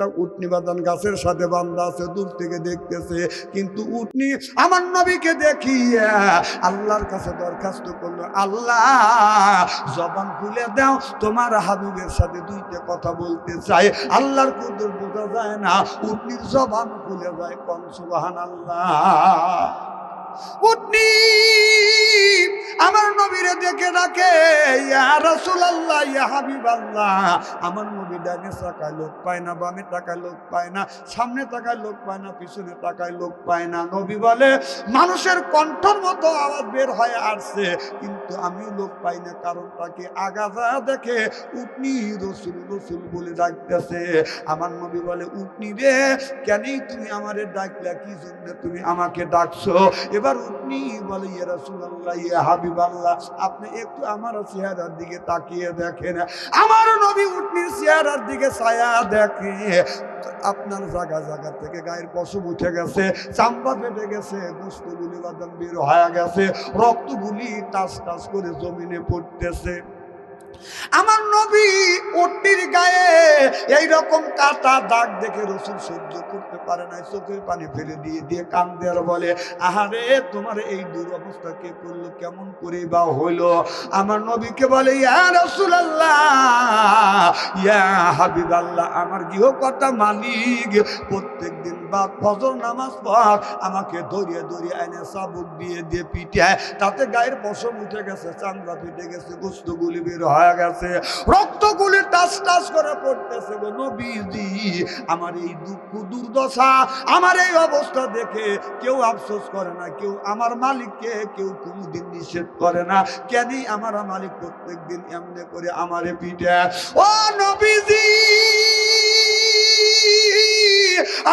একটা উটনি বাদান গাছের সাথে বান্ধা আছে, দূর থেকে দেখতেছে। কিন্তু উটনি আমার নবীকে দেখিয়ে আল্লাহর কাছে দরখাস্ত করল, আল্লাহ, জবান খুলে দাও, তোমার হাবিবের সাথে দুইটা কথা বলতে চাই। আল্লাহর কুদুর বোঝা যায় না, উটনির জবান খুলে যায়, কন সুবাহান আল্লাহ উটনি আমার নবীরে দেখে ডাকে, ইয়া রাসূলুল্লাহ, ইয়া হাবিবাল্লাহ। আমার নবী ডানে তাকায় লোক পায় না, বামে তাকায় লোক পায় না, সামনে তাকায় লোক পায় না, পিছনে তাকায় লোক পায় না। নবী বলে, মানুষের কণ্ঠর মতো আওয়াজ বের হয়ে আসছে কিন্তু আমি লোক পাই না কারণ তাকে আগাজা দেখে উটনি রসুল রসুল বলে ডাকতেছে। আমার নবী বলে, উটনি রে, কেনই তুমি আমারে ডাকলা? কি জন্য তুমি আমাকে ডাকছো? এবার উটনি বলে, ইয়া রাসূলুল্লাহ, ইয়া হাবিবাল্লাহ, আপনি একটু আমার চেহারার দিকে তাকিয়ে দেখেন। আমার নবী উটনির চেহারার দিকে ছায়া দেখে, আপনার জায়গা জায়গা থেকে গায়ের পশম উঠে গেছে চাম্পা ফেটে গেছে গুলি বাদাম বের হয়ে গেছে, রক্তগুলি টাস টাস করে জমিনে পড়তেছে। আমার নবী ওটির গায়ে এই রকম কাটা দাগ দেখে রসুল সহ্য করতে পারে না চোখের পানি ফেলে দিয়ে দিয়ে কান্দে আর বলে, আহারে, তোমার এই দুরবস্থা কে করল, কেমন করে বা হইল আমার নবীকে বলে, ইয়া রসুলাল্লাহ, ইয়া হাবিব আল্লাহ আমার গৃহকর্তা মালিক, প্রত্যেক দিন বা ফজর নামাজ পর আমাকে ধরিয়ে ধরিয়ে এনে চাবুক দিয়ে দিয়ে পিটায়, তাতে গায়ের পশম উঠে গেছে, চামড়া ফেটে গেছে, গোস্তগুলি বের হয়ে গেছে, রক্তগুলি টাস টাস করে পড়তেছে গো নবীজি। আমার এই দুঃখ দুর্দশা, আমার এই অবস্থা দেখে কেউ আফসোস করে না, কেউ আমার মালিককে, কেউ কোনোদিন নিষেধ করে না। কেনই আমার মালিক প্রত্যেক দিন এমনি করে আমারে পিঠে ও নবীজি!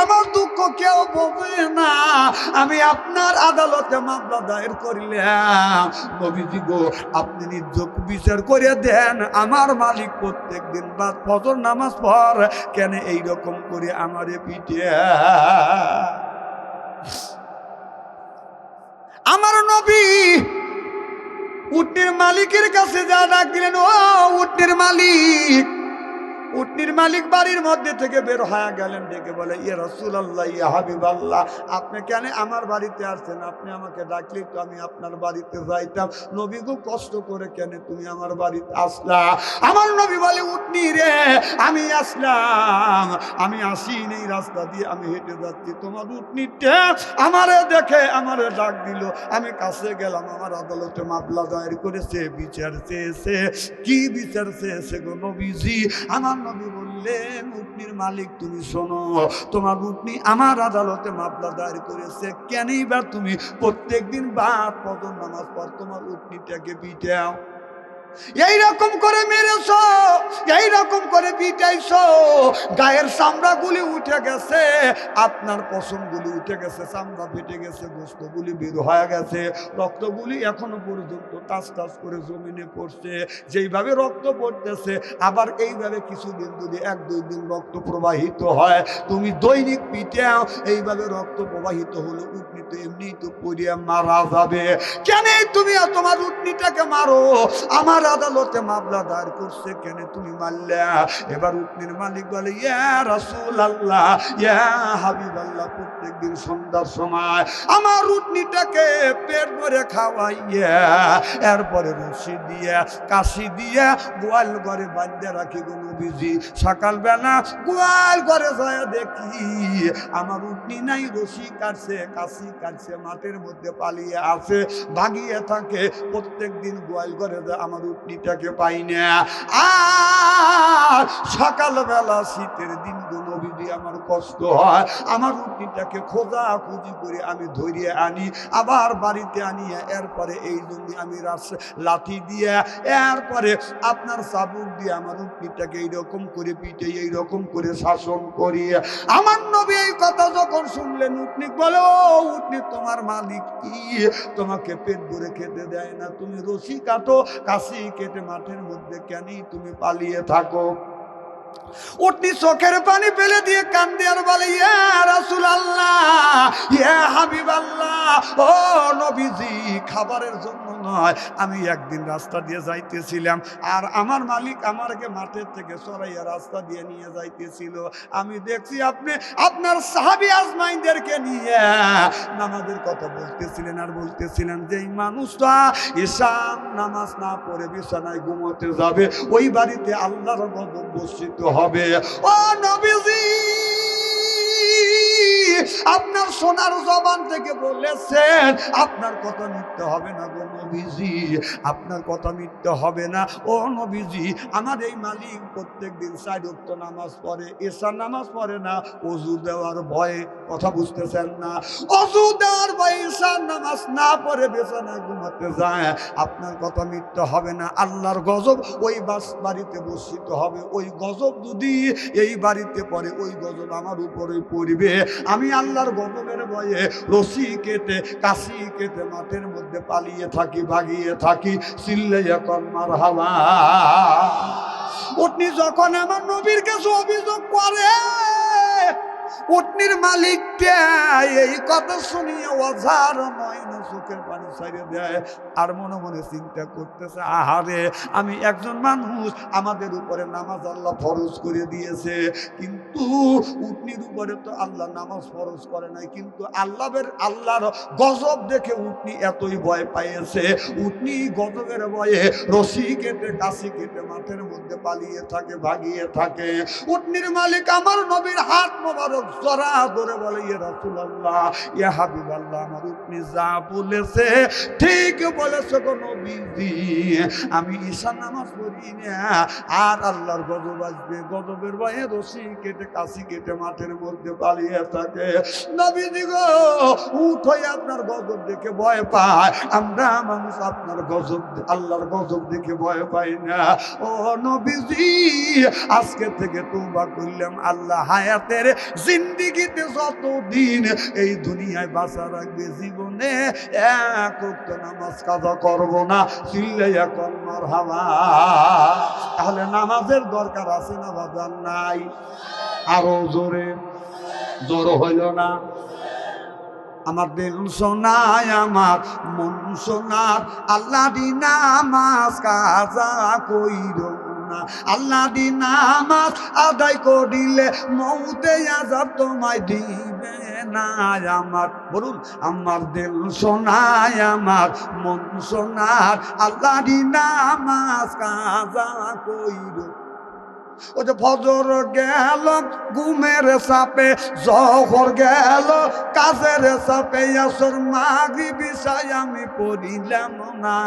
আমার দুঃখ কেউ বোঝে না। আমি আপনার আদালতে মামলা দায়ের করিলাম। নবীজি গো, আপনি নির্যোগ বিচার করে দেন। আমার মালিক প্রত্যেক দিন বাদ ফজর নামাজ পর কেন এই রকম করে আমারে পিঠে আমার নবী উটনির মালিকের কাছে যা ডাক দিলেন, ও উটনির মালিক উটনির মালিক বাড়ির মধ্যে থেকে বের হয়ে গেলেন, ডেকে বলে ইয়ে রসুল আল্লাহ ইয়ে হাবিব আল্লাহ আপনি কেন আমার বাড়িতে আসছেন? আপনি আমাকে ডাকলে তো আমি আপনার বাড়িতে যাইতাম। নবী খুব কষ্ট করে কেন তুমি আমার বাড়িতে আসলা? আমার নবী বলে, উটনি রে, আমি আসলাম। আমি আসি নেই রাস্তা দিয়ে, আমি হেঁটে যাচ্ছি। তোমার উটনিটা আমারে দেখে, আমারে ডাক দিল। আমি কাছে গেলাম, আমার আদালতে মামলা দায়ের করেছে, বিচার চেয়েছে। কি বিচার চেয়েছে গো নবীজি? আমার নবী বললেন উটনির মালিক, তুমি শোনো, তোমার উটনি আমার আদালতে মামলা দায়ের করেছে। কেনই বা তুমি প্রত্যেকদিন বা পদন নামাজ পর তোমার উটনিটাকে পিটাও। এইরকম করে মেরেছ, এইরকম করে পিটাইছ। গায়ের চামড়াগুলি উঠে গেছে, আপনার পশমগুলি উঠে গেছে, চামড়া ফেটে গেছে, গোস্তগুলি বের হয়ে গেছে। রক্তগুলি এখনও পর্যন্ত টাচ টাচ করে জমিনে পড়ছে, যেইভাবে রক্ত পড়তেছে, আবার এইভাবে কিছুদিন যদি এক, দুই দিন রক্ত প্রবাহিত হয়, তুমি দৈনিক পিটাও এইভাবে রক্ত প্রবাহিত হলো উটনি তো এমনি তো পড়িয়া মারা যাবে। কেন তুমি তোমার উটনিটাকে মারো? আমার আদালতে মামলা দায়ের করছে কেন তুমি মারলে? এবার উটনির মালিক বলে, ইয়া রাসূল আল্লাহ ইয়া হাবিব আল্লাহ প্রত্যেকদিন সন্ধ্যার সময় আমার উটনিটাকে পেট ভরে খাওয়াইয়া, এরপরে রশি দিয়ে, কাশি দিয়ে গোয়াল ঘরে বাঁধতে রাখি গো নবীজি। সকালবেলা গোয়াল ঘরে যায় দেখি আমার উটনি নাই, রশি কাটছে, কাশি কাটছে, মাঠের মধ্যে পালিয়ে আছে ভাগিয়ে থাকে। প্রত্যেক দিন গোয়াল ঘরে আমার উটনিটাকে পাই না। আর সকালবেলা শীতের দিন নবীজি আমার কষ্ট হয়, আমার উটনিটাকে খোঁজা খুঁজি করে আমি ধরিয়ে আনি, আবার বাড়িতে আনিয়ে, এরপরে এই জন্য আমি লাঠি দিয়ে, এরপরে আপনার চাবুক দিয়ে আমার উটনিটাকে এইরকম করে পিটে এইরকম করে শাসন করিয়ে, আমার নবী এই কথা যখন শুনলেন উটনি বলো, ও উটনি তোমার মালিক কি? তোমাকে পেট ভরে খেতে দেয় না, তুমি রশি কাটো, কাশি কেটে মাঠের মধ্যে কেনই তুমি পালিয়ে থাকো? উঠনি চোখের পানি ফেলে দিয়ে কান্দে আর বলে রাসুল আল্লাহ ইয়া হাবিব আল্লাহ ও নবীজি, খাবারের জন্য নয়, আমি একদিন রাস্তা দিয়ে যাইতেছিলাম আর আমার মালিক আমাকে মাঠের থেকে সরাইয়া রাস্তা দিয়ে নিয়ে যাইতেছিল। আমি দেখছি আপনি, আপনার সাহাবি আজমাইনদেরকে নিয়ে নামাজের কথা বলতেছিলেন আর বলতেছিলেন যে, এই মানুষটা ঈশান নামাজ না পড়ে বিছানায় ঘুমোতে যাবে। ওই বাড়িতে আল্লাহর গজব বর্ষিত হবে। ও নবীজি! আপনার সোনার জবান থেকে বলেছেন, আপনার কথা মিথ্যে হবে না গো নবীজি? আপনার কথা মিথ্যে হবে না? ও নবীজি, আমার এই মালিক প্রত্যেক দিন সাইড উক্ত নামাজ পড়ে এসার নামাজ পড়ে না, অজু দেওয়ার ভয়ে কথা বুঝতেছেন না। অজু দেওয়ার ভয়ে এসার নামাজ না পড়ে বেসানায় ঘুমাতে যায়। আপনার কথা মিথ্যে হবে না? আল্লাহর গজব ওই বাস বাড়িতে বসিত হবে। ওই গজব যদি এই বাড়িতে পড়ে, ওই গজব আমার উপরে পড়বে। আমি আল্লাহর গজবের ভয়ে রসি কেটে, কাশি কেটে মাঠের মধ্যে পালিয়ে থাকি, ভাগিয়ে থাকি, সিল্লে এখন মার হাওয়া উনি যখন আমার নবীর কাছে অভিযোগ করে উটনির মালিকটা এই কথা শুনিয়ে অঝার নয় না চোখের পানি ছাড়িয়ে দেয়। আর মনে মনে চিন্তা করতেছে, আহারে, আমি একজন মানুষ, আমাদের উপরে নামাজ আল্লাহ ফরজ করে দিয়েছে। কিন্তু উটনির উপরে তো আল্লাহ নামাজ ফরজ করে নাই। কিন্তু আল্লাহের, আল্লাহর গজব দেখে উটনি এতই ভয় পাইয়েছে। উটনি গজবের ভয়ে রশি কেটে, কাশি কেটে মাঠের মধ্যে পালিয়ে থাকে, ভাগিয়ে থাকে। উটনির মালিক আমার নবীর হাত মোবারক জরা ধরে বলে ইয়ে ইয়া হাবিবাল্লাহ, আমার উটনি যা বলেছে ঠিক আমি ঈশান নামাজ পড়ি না, আর আল্লাহর গজব আসবে। গজবের কেটে, কাশি কেটে মাঠের মধ্যে পালিয়ে থাকে। গো আপনার গজব দেখে ভয় পায়। আমরা মানুষ আপনার গজব আল্লাহর গজব দেখে ভয় পাই না। ও নবীজি, আজকে থেকে তোবা করলাম। আল্লাহ হায়াতের জিন্দিগিতে যতদিন এই দুনিয়ায় বাঁচা রাখবে জীবনে এক নামাজ কাজা করব না চিল্লে এখন হাওয়া তাহলে নামাজের দরকার আছে না বাজার নাই? আরও জোরে। জোর হইল না? আমার দিল সোনায় আমার মন সোনার আল্লাহ নামাজ কাজা কইর। না। আল্লাহ দি নামাজ আদায় করিলে মৌতে আজাব তোমায় দিবে না। আমার, বলুন, আমার দিল সোনায়, আমার মন সোনার। আল্লাহ দি নামাজ কাজা কইর। ও যে ফজর গেল, ঘুমের সাপে জহর গেল, কাজের সাপে আসর মাগরি বিষয় আমি পড়িলাম না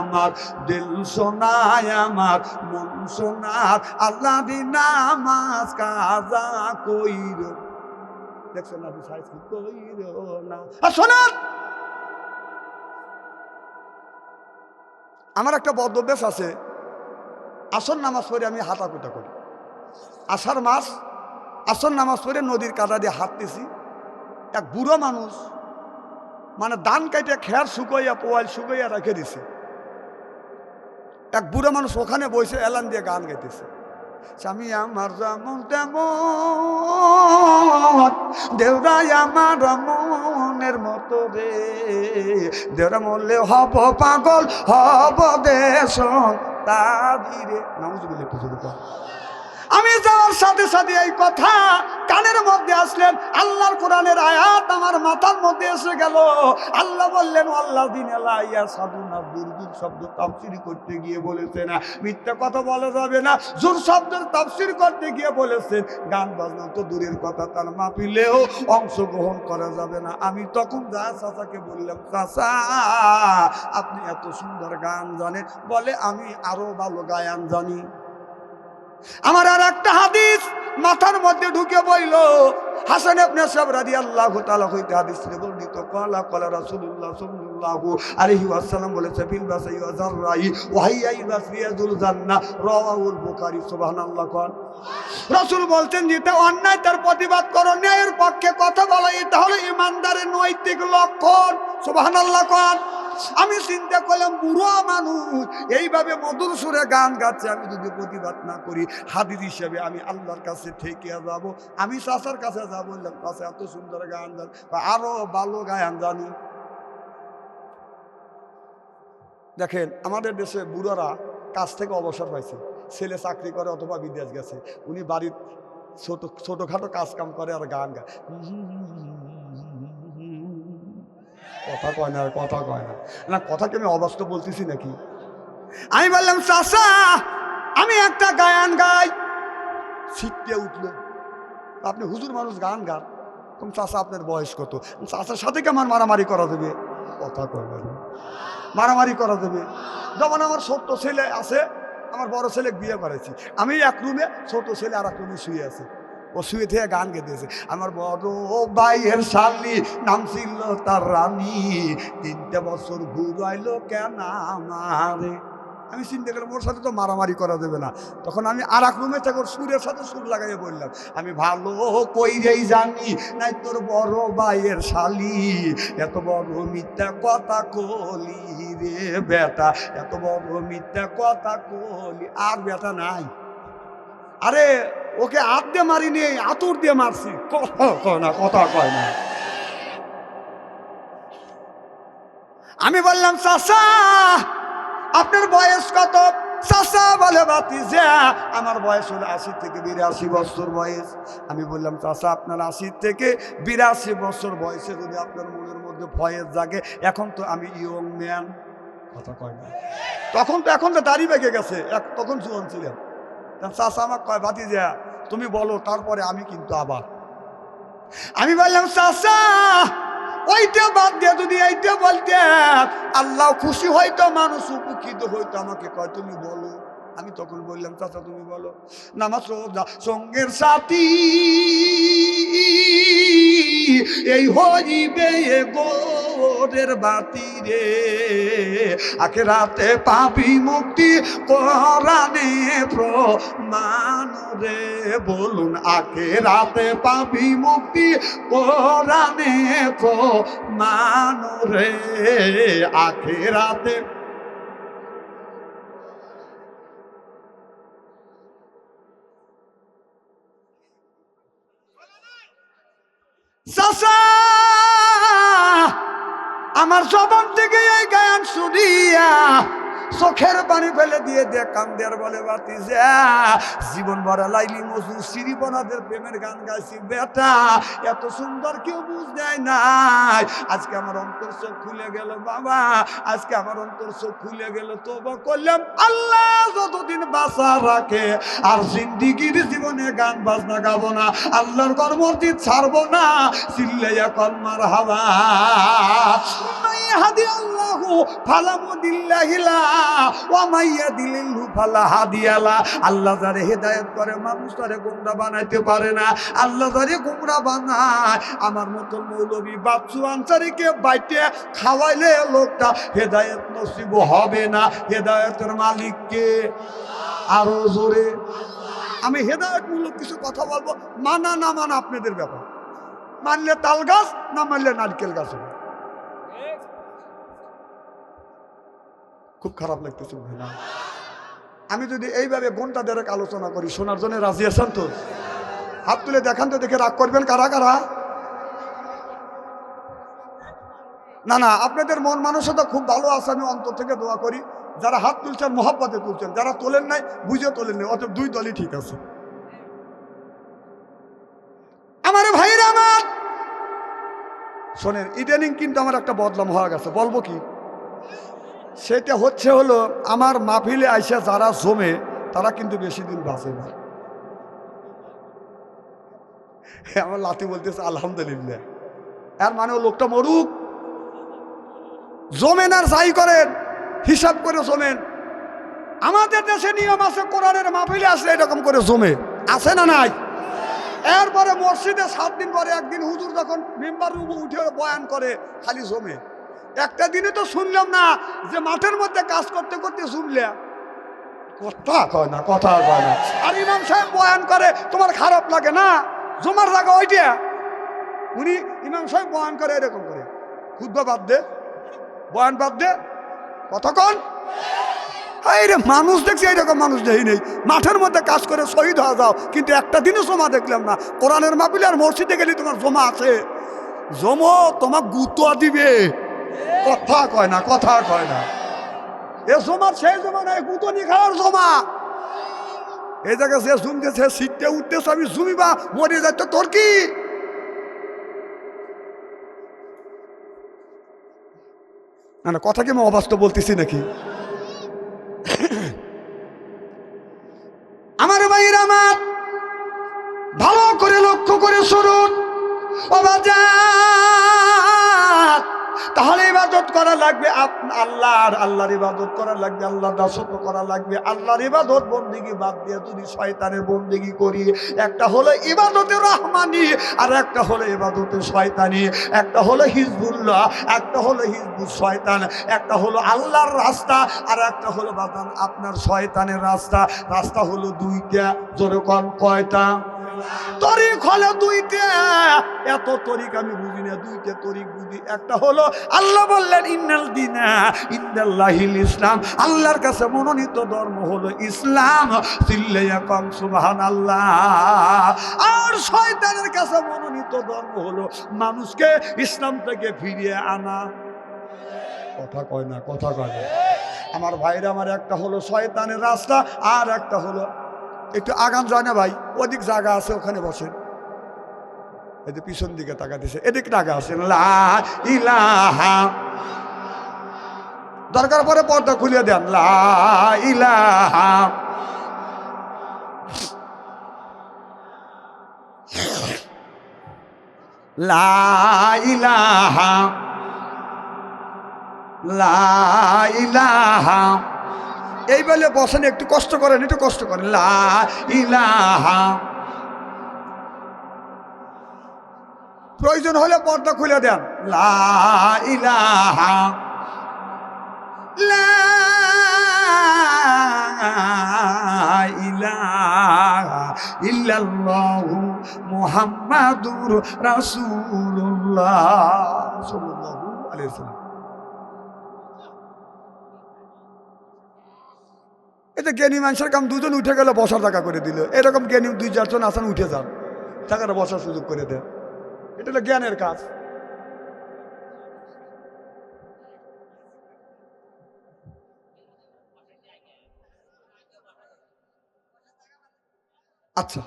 আমার, দিল সোনায় আমার, মন সোনার আল্লাহ নামাজ কাজা কইর। দেখছেন না সাইজ কইর না? আমার একটা বদভ্যাস আছে, আসর নামাজ পড়ে আমি হাঁটাকুটা করি। আষাঢ় মাস, আসর নামাজ পড়ে নদীর কাদা দিয়ে হাঁটতেছি। এক বুড়ো মানুষ মানে দান কাইটে খেয়ার শুকাইয়া, পোয়াল শুকাইয়া রেখে দিছে। এক বুড়ো মানুষ ওখানে বসে এলান দিয়ে গান গাইতেছে। স্বামী, আমার যেমন তেমন দেওরাই আমার মনের মতো রে। দেওরা মরলে হব পাগল, হব দেশ তাদিরে নামুজ বলে একটু। আমি যাওয়ার সাথে সাথে এই কথা কানের মধ্যে আসলেন, আল্লাহর কোরআনের আয়াত আমার মাথার মধ্যে এসে গেল। আল্লাহ বললেন আল্লাহ দিন ইয়া সাধু না দুর্দুর শব্দ তাফসির করতে গিয়ে বলেছে না মিথ্যা কথা বলা যাবে না, জোর শব্দের তাফসির করতে গিয়ে বলেছেন। গান বাজনা তো দূরের কথা, তার মাপিলেও অংশগ্রহণ করা যাবে না। আমি তখন যা চাচাকে বললাম, চাচা, আপনি এত সুন্দর গান জানেন। বলে, আমি আরও ভালো গায়ান জানি। আমার আর একটা হাদিস মাথার মধ্যে ঢুকে বইল। হাসান আপনি সব রাদি আল্লাহ তালা হইতে হাদিস বর্ণিত, কলা কলা রাসূলুল্লাহ সাল্লাল্লাহু আলাইহি ওয়াসাল্লাম বলেছে বিল বাসাই ওয়া জাররাই ওয়া হাইয়া বাসরিয়াজুল জান্নাহ। রাওয়াহুল বুখারী, সুবহানাল্লাহ, কোন। রাসূল বলছেন, যেটা অন্যায় তার প্রতিবাদ করো, ন্যায়ের পক্ষে কথা বলা এটা হলো ইমানদারের নৈতিক লক্ষণ। সুবহানাল্লাহ আমি চিন্তা করলাম, বুড়ো মানুষ, এইভাবে মধুর সুরে গান গাচ্ছে, আমি যদি প্রতিবাদ না করি হাদির হিসেবে আমি আল্লাহর কাছে থেকে যাব। আমি চাষার কাছে যাব, বললাম এত সুন্দর গান জান আরও ভালো গায়ান জানি। দেখেন, আমাদের দেশে বুড়োরা কাজ থেকে অবসর পাইছে, ছেলে চাকরি করে অথবা বিদেশ গেছে, উনি বাড়ির ছোট, ছোটখাটো কাজ কাম করে আর গান গায়। কথা কয় না কথা কয় না। না, কথাকে আমি অবাস্তব বলতেছি নাকি? আমি বললাম চাষা আমি একটা গায়ান গাই। ছিটতে উঠল। আপনি হুজুর মানুষ, গান গান। তুমি চাষা আপনার বয়স কত? চাষার সাথে কি আমার মারামারি করা দেবে? কথা কয় না। মারামারি করা দেবে। যেমন আমার ছোট্ট ছেলে আছে, আমার বড় ছেলে বিয়ে করেছি, আমি এক রুমে ছোট ছেলে আর এক রুমে শুয়ে আছে। ও গান গেতেছে আমার বড় ভাইয়ের শালি নাম ছিল তার রানী। তিনটে বছর ঘুরাইলো কেন আমারে? আমি চিন্তা করলাম, ওর সাথে তো মারামারি করা দেবে না। তখন আমি আর এক রুমে থেকে সুরের সাথে সুর লাগাই বললাম, আমি ভালো কই কইরেই জানি নাই তোর বড় ভাইয়ের শালি। এত বড় মিথ্যা কথা কলি রে বেটা, এত বড় মিথ্যা কথা কলি, আর বেটা নাই। আরে, ওকে হাত দিয়ে মারিনি, আতুর দিয়ে মারছি। না, কথা কয় না। আমি বললাম চাষা আপনার বয়স কত? চাষা বলে বাতি যা আমার বয়স হলো আশি থেকে বিরাশি বছর বয়স। আমি বললাম চাষা আপনার আশি থেকে বিরাশি বছর বয়সে যদি আপনার মনের মধ্যে ভয়েস জাগে, এখন তো আমি ইয়ং ম্যান। কথা কয় না। তখন তো, এখন তো দাড়ি বেঁকে গেছে। তখন জুয়ান ছিলাম চাষা আমার কয় বাতি যা তুমি বলো, তারপরে আমি কিন্তু আবার। আমি বললাম চাষা ওইটা বাদ দিয়ে যদি এইটা বলতে আল্লাহ খুশি হয়তো, মানুষ উপকৃত হইতো আমাকে কয়, তুমি বলো। আমি তখন বললাম, চাচা, তুমি বলো। নামাজ রোজা, সঙ্গের সাথী, এই হরিবে এ গোরের বাতি রে। আখে রাতে পাবি মুক্তি কোরআনে প্রমাণ রে। বলুন আখে রাতে পাবি মুক্তি কোরআনে প্রমাণ রে। আখে রাতে চাচা! আমার জবান থেকে এই গায়ান শুনিয়া চোখের পানি ফেলে দিয়ে দিয়ে কান্দের বলে, বাতি জীবন ভরা লাইলি মজু সিরিবনাদের প্রেমের গান গাইছি, বেটা, এত সুন্দর কেউ বুঝ দেয় নাই। আজকে আমার অন্তর চোখ খুলে গেল, বাবা, আজকে আমার অন্তর চোখ খুলে গেল, তবা করলাম, আল্লাহ যতদিন বাসা রাখে, আর জিন্দিগির জীবনে গান বাজনা গাবো না, আল্লাহর কর্মর্জিত ছাড়বো না, চিল্লাইয়া কলমার হাওয়া হাদি আল্লাহ ফালামুদিল্লাহিলা ওয়া মাইয়া দিলিল্লু ফালা হাদিয়ালা আল্লাহ হেদায়েত করে গোমরা বানাইতে পারে না। গোমরা বানায়, আমার মতো বাচ্চু আনসারিকে বাইটে খাওয়াইলে লোকটা হেদায়েত নসিব হবে না। হেদায়েতের মালিককে আরও জোরে। আমি হেদায়তমূলক কিছু কথা বলব, মানা না মানা আপনাদের ব্যাপার। মানলে তাল গাছ, না মানলে নারকেল গাছ হবে। খুব খারাপ লাগতেছে না। আমি যদি এইভাবে ঘণ্টা দেড়েক আলোচনা করি শোনার জন্য রাজি আছেন তো? হাত তুলে দেখান তো, দেখে রাগ করবেন কারা কারা? না না, আপনাদের মন মানসিকতা খুব ভালো আছে, আমি অন্তর থেকে দোয়া করি। যারা হাত তুলছেন, মহাব্বতে তুলছেন, যারা তোলেন নাই, বুঝে তোলেন নাই অত দুই দলই ঠিক আছে। আমার ভাইরা আমার! শোনেন ইদানিং কিন্তু আমার একটা বদলাম হওয়া গেছে, বলব কি? সেটা হচ্ছে হলো, আমার মাহফিলে আইসা যারা জমে, তারা কিন্তু বেশি দিন বাঁচে না। আমার লাতি বলতেছে, আলহামদুলিল্লাহ। এর মানে লোকটা মরুক। জমেন আর যাই করেন, হিসাব করে জমেন। আমাদের দেশে নিয়ম আছে, কোরআনের মাহফিলে আসলে এরকম করে জমে। আছে না নাই? এরপরে মসজিদে সাত দিন পরে একদিন হুজুর যখন মেম্বার উঠে বয়ান করে, খালি জমে। একটা দিনে তো শুনলাম না যে মাঠের মধ্যে কাজ করতে করতে শুনলে। কথা কয় না কথা কয় না। আর ইমাম সাহেব বয়ান করে তোমার খারাপ লাগে না? জমার জায়গা ওইটা? উনি ইমাম সাহেব বয়ান করে এরকম করে। খুদ্া বাদ দে বয়ান বাদ দে। কতক্ষণ এই রে মানুষ দেখছি এইরকম মানুষ দেখি নেই। মাঠের মধ্যে কাজ করে শহীদ হওয়া যাও কিন্তু একটা দিনও জমা দেখলাম না। কোরআনের মাপিলে আর মসজিদে গেলে তোমার জমা আছে। জমো তোমার গুতুয়া দিবে। কথা কয় না, কথা কয় না। এ জমা সেই জমা নাই গুতো নি খাওয়ার জমা। এই জায়গায় সে শুনতেছে শীততে উঠতেছে, আমি শুনিবা মরে যাচ্ছে তোর কি? না না, কথা কি আমি অবাস্তব বলতেছি নাকি? আমার ভাইয়ের আমার ভালো করে লক্ষ্য করে শুনুন। ও বাজার ইবাদত করা লাগবে আল্লাহর আল্লাহর ইবাদত করা লাগবে, আল্লাহর দাসত্ব করা লাগবে, আল্লাহর ইবাদত বন্দিগি বাদ দিয়ে যদি শয়তানের বন্দিগি করি। একটা হলো ইবাদতে রহমানি, আর একটা হলো ইবাদতে শয়তানি। একটা হলো হিজবুল্লাহ, একটা হলো হিজবুল শয়তান। একটা হলো আল্লাহর রাস্তা, আর একটা হলো বাদান আপনার শয়তানের রাস্তা। রাস্তা হলো দুইটা, জোরে কম কয়টা? তরিক হলো দুইটা। এত তরিক আমি বুঝি না, দুইটা তরিক বুঝি। একটা হলো আল্লাহ বললেন, ইন্নাল দিনা ইন্দাল্লাহিল ইসলাম। আল্লাহর কাছে মনোনীত ধর্ম হলো ইসলাম। সিল্লাইয়া সুবাহান আল্লাহ আর শয়তানের কাছে মনোনীত ধর্ম হলো মানুষকে ইসলাম থেকে ফিরিয়ে আনা। কথা কয় না, কথা কয় না। আমার ভাইরা, আমার একটা হলো শয়তানের রাস্তা, আর একটা হলো একটু আগাম যায় না ভাই? ওদিক জায়গা আছে, ওখানে বসেন। যে পিছন দিকে তাকা দিছে এদিক টাকা আছে। ইলাহা। দরকার পরে পর্দা খুলিয়ে দেন। ইলাহা। ইলাহা। ইলাহা। এই বলে বসেন, একটু কষ্ট করেন, একটু কষ্ট করেন। লা ইলাহা। প্রয়োজন হলে পর্দা খুলে দেন। লা ইলাহা। লা ইলাহা ইল্লাল্লাহু মুহাম্মাদুর এটা জ্ঞানী মানুষের কাম দুজন উঠে গেলে বসার টাকা করে দিল। এরকম জ্ঞানী দুই চারজন আসেন, উঠে যান। টাকাটা বসার সুযোগ করে দেন। এটা হলো জ্ঞানের কাজ। আচ্ছা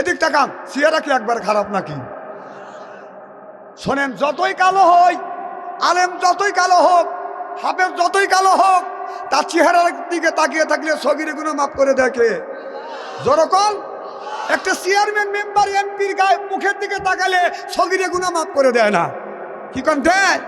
এদিক তাকান চেহারা কি একবার খারাপ নাকি? শোনেন, যতই কালো হই, আলেম যতই কালো হোক, হাফেজ যতই কালো হোক তার চেহারার দিকে তাকিয়ে থাকলে সগিরে গুণা মাফ করে দেখে যেরকম একটা চেয়ারম্যান মেম্বার এমপির গায়ে মুখের দিকে তাকালে সগিরে গুণা মাফ করে দেয় না। কি কন দেয়